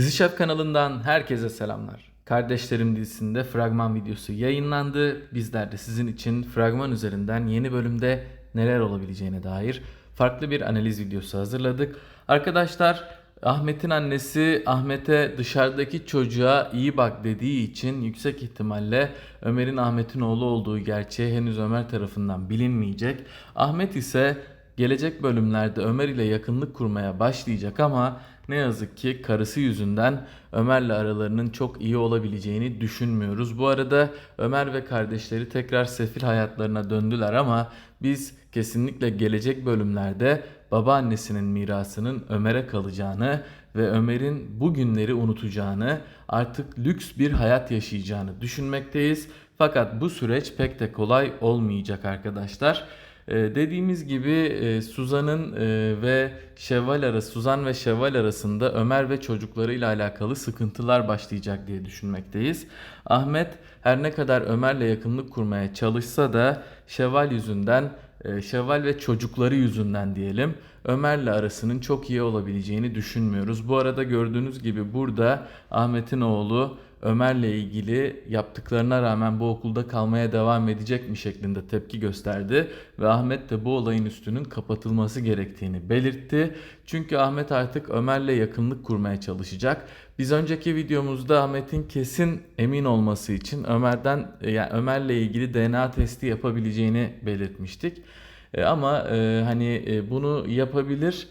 Dizi Şef kanalından herkese selamlar. Kardeşlerim dizisinde fragman videosu yayınlandı. Bizler de sizin için fragman üzerinden yeni bölümde neler olabileceğine dair farklı bir analiz videosu hazırladık. Arkadaşlar Ahmet'in annesi Ahmet'e dışarıdaki çocuğa iyi bak dediği için yüksek ihtimalle Ömer'in Ahmet'in oğlu olduğu gerçeği henüz Ömer tarafından bilinmeyecek. Ahmet ise gelecek bölümlerde Ömer ile yakınlık kurmaya başlayacak ama ne yazık ki karısı yüzünden Ömer'le aralarının çok iyi olabileceğini düşünmüyoruz. Bu arada Ömer ve kardeşleri tekrar sefil hayatlarına döndüler ama biz kesinlikle gelecek bölümlerde babaannesinin mirasının Ömer'e kalacağını ve Ömer'in bu günleri unutacağını, artık lüks bir hayat yaşayacağını düşünmekteyiz. Fakat bu süreç pek de kolay olmayacak arkadaşlar. Ee, dediğimiz gibi e, Suzan'ın e, ve Şevval arası Suzan ve Şevval arasında Ömer ve çocuklarıyla alakalı sıkıntılar başlayacak diye düşünmekteyiz. Ahmet her ne kadar Ömer'le yakınlık kurmaya çalışsa da Şevval yüzünden e, Şevval ve çocukları yüzünden diyelim Ömer'le arasının çok iyi olabileceğini düşünmüyoruz. Bu arada gördüğünüz gibi burada Ahmet'in oğlu Ömer'le ilgili yaptıklarına rağmen bu okulda kalmaya devam edecek mi şeklinde tepki gösterdi ve Ahmet de bu olayın üstünün kapatılması gerektiğini belirtti. Çünkü Ahmet artık Ömer'le yakınlık kurmaya çalışacak. Biz önceki videomuzda Ahmet'in kesin emin olması için Ömer'den yani Ömer'le ilgili DNA testi yapabileceğini belirtmiştik. E, ama e, hani e, bunu yapabilir.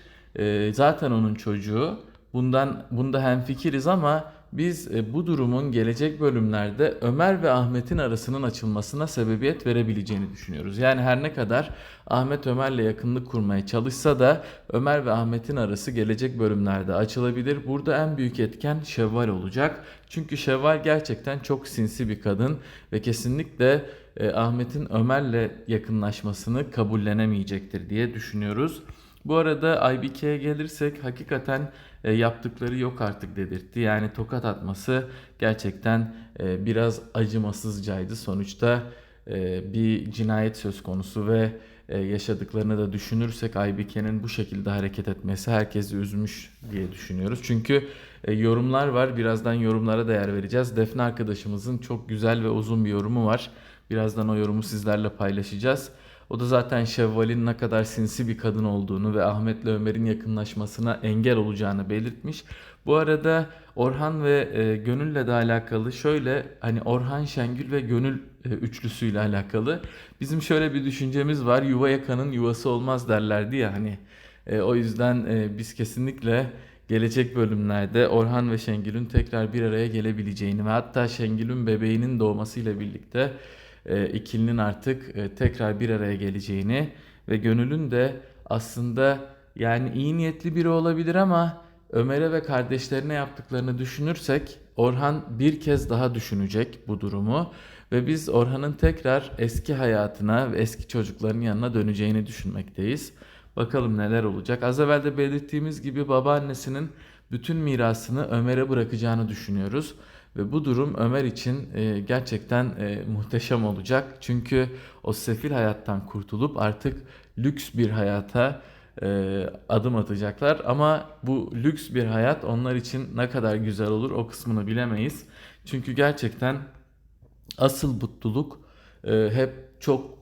Zaten onun çocuğu. Bundan bunda hemfikiriz ama biz e, bu durumun gelecek bölümlerde Ömer ve Ahmet'in arasının açılmasına sebebiyet verebileceğini düşünüyoruz. Yani her ne kadar Ahmet Ömer'le yakınlık kurmaya çalışsa da Ömer ve Ahmet'in arası gelecek bölümlerde açılabilir. Burada en büyük etken Şevval olacak. Çünkü Şevval gerçekten çok sinsi bir kadın ve kesinlikle e, Ahmet'in Ömer'le yakınlaşmasını kabullenemeyecektir diye düşünüyoruz. Bu arada IBK'ye gelirsek hakikaten e, yaptıkları yok artık dedirtti. Yani tokat atması gerçekten e, biraz acımasızcaydı. Sonuçta e, bir cinayet söz konusu ve yaşadıklarını da düşünürsek IBK'nin bu şekilde hareket etmesi herkesi üzmüş diye düşünüyoruz. Çünkü yorumlar var. Birazdan yorumlara değer vereceğiz. Defne arkadaşımızın çok güzel ve uzun bir yorumu var. Birazdan o yorumu sizlerle paylaşacağız. O da zaten Şevval'in ne kadar sinsi bir kadın olduğunu ve Ahmet'le Ömer'in yakınlaşmasına engel olacağını belirtmiş. Bu arada Orhan ve e, Gönül'le de alakalı şöyle hani Orhan Şengül ve Gönül e, üçlüsüyle alakalı bizim şöyle bir düşüncemiz var. Yuva yakanın yuvası olmaz derlerdi ya hani. E, o yüzden e, biz kesinlikle gelecek bölümlerde Orhan ve Şengül'ün tekrar bir araya gelebileceğini ve hatta Şengül'ün bebeğinin doğmasıyla birlikte e, ikilinin artık e, tekrar bir araya geleceğini ve Gönül'ün de aslında yani iyi niyetli biri olabilir ama Ömer'e ve kardeşlerine yaptıklarını düşünürsek Orhan bir kez daha düşünecek bu durumu ve biz Orhan'ın tekrar eski hayatına ve eski çocukların yanına döneceğini düşünmekteyiz. Bakalım neler olacak. Az evvel de belirttiğimiz gibi babaannesinin bütün mirasını Ömer'e bırakacağını düşünüyoruz. Ve bu durum Ömer için e, gerçekten e, muhteşem olacak. Çünkü o sefil hayattan kurtulup artık lüks bir hayata e, adım atacaklar. Ama bu lüks bir hayat onlar için ne kadar güzel olur o kısmını bilemeyiz. Çünkü gerçekten asıl mutluluk e, hep çok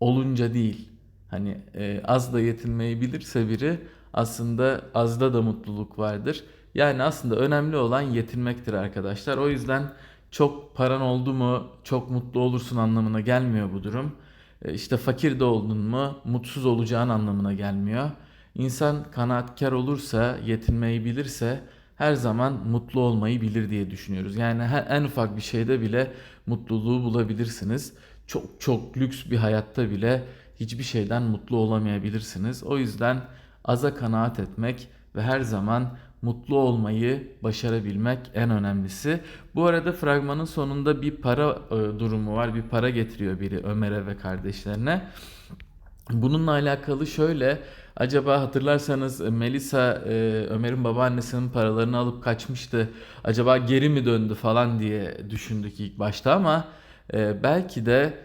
olunca değil. Hani e, az da yetinmeyi bilirse biri aslında azda da mutluluk vardır. Yani aslında önemli olan yetinmektir arkadaşlar. O yüzden çok paran oldu mu çok mutlu olursun anlamına gelmiyor bu durum. E, İşte fakir de oldun mu mutsuz olacağın anlamına gelmiyor. İnsan kanaatkar olursa, yetinmeyi bilirse her zaman mutlu olmayı bilir diye düşünüyoruz. Yani en ufak bir şeyde bile mutluluğu bulabilirsiniz. Çok çok lüks bir hayatta bile hiçbir şeyden mutlu olamayabilirsiniz. O yüzden aza kanaat etmek ve her zaman mutlu olmayı başarabilmek en önemlisi. Bu arada fragmanın sonunda bir para e, durumu var. Bir para getiriyor biri Ömer'e ve kardeşlerine. Bununla alakalı şöyle acaba hatırlarsanız e, Melisa e, Ömer'in babaannesinin paralarını alıp kaçmıştı. Acaba geri mi döndü falan diye düşündük ilk başta ama belki de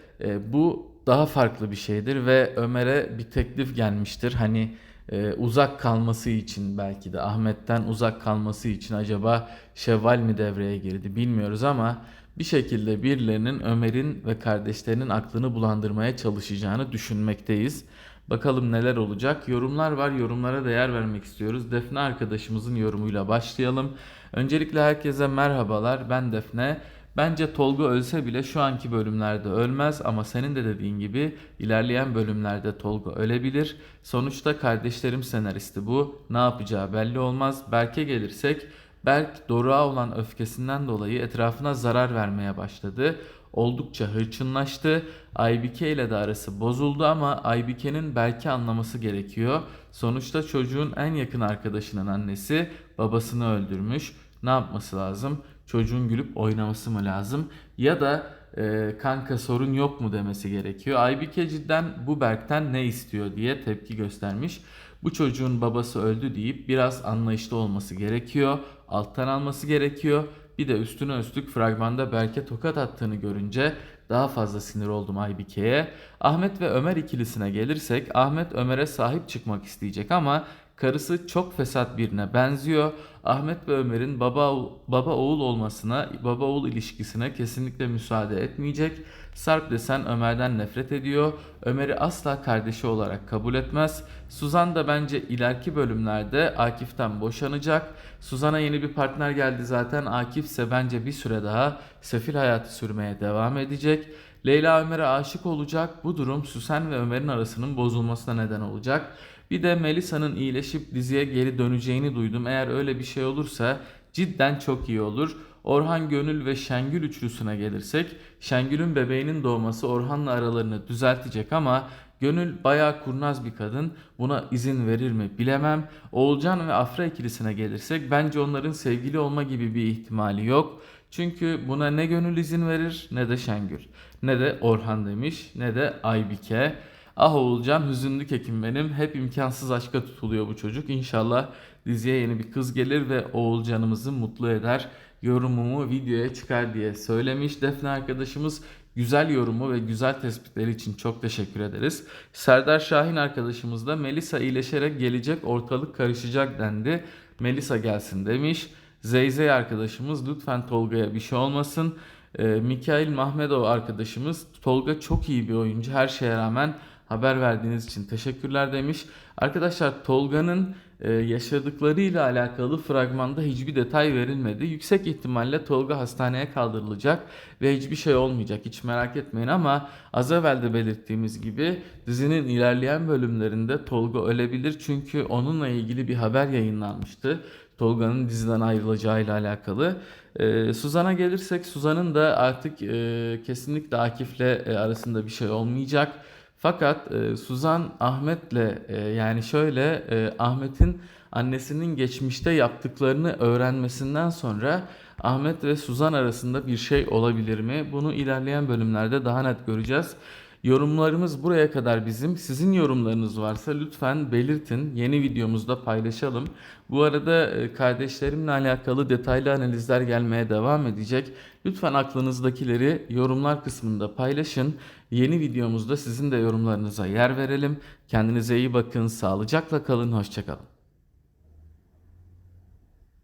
bu daha farklı bir şeydir ve Ömer'e bir teklif gelmiştir. Hani e, uzak kalması için belki de Ahmet'ten uzak kalması için acaba Şevval mi devreye girdi bilmiyoruz ama bir şekilde birilerinin Ömer'in ve kardeşlerinin aklını bulandırmaya çalışacağını düşünmekteyiz. Bakalım neler olacak. Yorumlar var. Yorumlara değer vermek istiyoruz. Defne arkadaşımızın yorumuyla başlayalım. Öncelikle herkese merhabalar. Ben Defne. Bence Tolga ölse bile şu anki bölümlerde ölmez ama senin de dediğin gibi ilerleyen bölümlerde Tolga ölebilir. Sonuçta kardeşlerim senaristi bu. Ne yapacağı belli olmaz. Berk'e gelirsek Berk Doruk'a olan öfkesinden dolayı etrafına zarar vermeye başladı. Oldukça hırçınlaştı. Aybike ile de arası bozuldu ama Aybike'nin Berk'i anlaması gerekiyor. Sonuçta çocuğun en yakın arkadaşının annesi babasını öldürmüş. Ne yapması lazım? Çocuğun gülüp oynaması mı lazım? Ya da e, kanka sorun yok mu demesi gerekiyor. Aybike cidden bu Berk'ten ne istiyor diye tepki göstermiş. Bu çocuğun babası öldü deyip biraz anlayışlı olması gerekiyor. Alttan alması gerekiyor. Bir de üstüne üstlük fragmanda Berk'e tokat attığını görünce daha fazla sinir oldum Aybike'ye. Ahmet ve Ömer ikilisine gelirsek Ahmet Ömer'e sahip çıkmak isteyecek ama karısı çok fesat birine benziyor. Ahmet ve Ömer'in baba baba oğul olmasına, baba oğul ilişkisine kesinlikle müsaade etmeyecek. Sarp desen Ömer'den nefret ediyor. Ömer'i asla kardeşi olarak kabul etmez. Suzan da bence ileriki bölümlerde Akif'ten boşanacak. Suzan'a yeni bir partner geldi zaten. Akif ise bence bir süre daha sefil hayatı sürmeye devam edecek. Leyla Ömer'e aşık olacak. Bu durum Süsen ve Ömer'in arasının bozulmasına neden olacak. Bir de Melisa'nın iyileşip diziye geri döneceğini duydum. Eğer öyle bir şey olursa cidden çok iyi olur. Orhan Gönül ve Şengül üçlüsüne gelirsek Şengül'ün bebeğinin doğması Orhan'la aralarını düzeltecek ama Gönül bayağı kurnaz bir kadın. Buna izin verir mi bilemem. Oğulcan ve Afra ikilisine gelirsek bence onların sevgili olma gibi bir ihtimali yok. Çünkü buna ne Gönül izin verir ne de Şengül. Ne de Orhan demiş ne de Aybike. Ah Oğulcan hüzünlü kekim benim. Hep imkansız aşka tutuluyor bu çocuk. İnşallah diziye yeni bir kız gelir ve Oğulcan'ımızı mutlu eder. Yorumumu videoya çıkar diye söylemiş. Defne arkadaşımız güzel yorumu ve güzel tespitleri için çok teşekkür ederiz. Serdar Şahin arkadaşımız da Melisa iyileşerek gelecek ortalık karışacak dendi. Melisa gelsin demiş. Zeyzey arkadaşımız lütfen Tolga'ya bir şey olmasın. Ee, Mikail Mahmedov arkadaşımız Tolga çok iyi bir oyuncu her şeye rağmen haber verdiğiniz için teşekkürler demiş. Arkadaşlar Tolga'nın e, yaşadıklarıyla alakalı fragmanda hiçbir detay verilmedi. Yüksek ihtimalle Tolga hastaneye kaldırılacak ve hiçbir şey olmayacak. Hiç merak etmeyin ama az evvel de belirttiğimiz gibi dizinin ilerleyen bölümlerinde Tolga ölebilir. Çünkü onunla ilgili bir haber yayınlanmıştı. Tolga'nın diziden ayrılacağıyla alakalı. Ee, Suzan'a gelirsek Suzan'ın da artık e, kesinlikle Akif'le e, arasında bir şey olmayacak. Fakat e, Suzan Ahmet'le e, yani şöyle e, Ahmet'in annesinin geçmişte yaptıklarını öğrenmesinden sonra Ahmet ve Suzan arasında bir şey olabilir mi? Bunu ilerleyen bölümlerde daha net göreceğiz. Yorumlarımız buraya kadar bizim. Sizin yorumlarınız varsa lütfen belirtin. Yeni videomuzda paylaşalım. Bu arada e, kardeşlerimle alakalı detaylı analizler gelmeye devam edecek. Lütfen aklınızdakileri yorumlar kısmında paylaşın. Yeni videomuzda sizin de yorumlarınıza yer verelim. Kendinize iyi bakın, sağlıcakla kalın, hoşçakalın.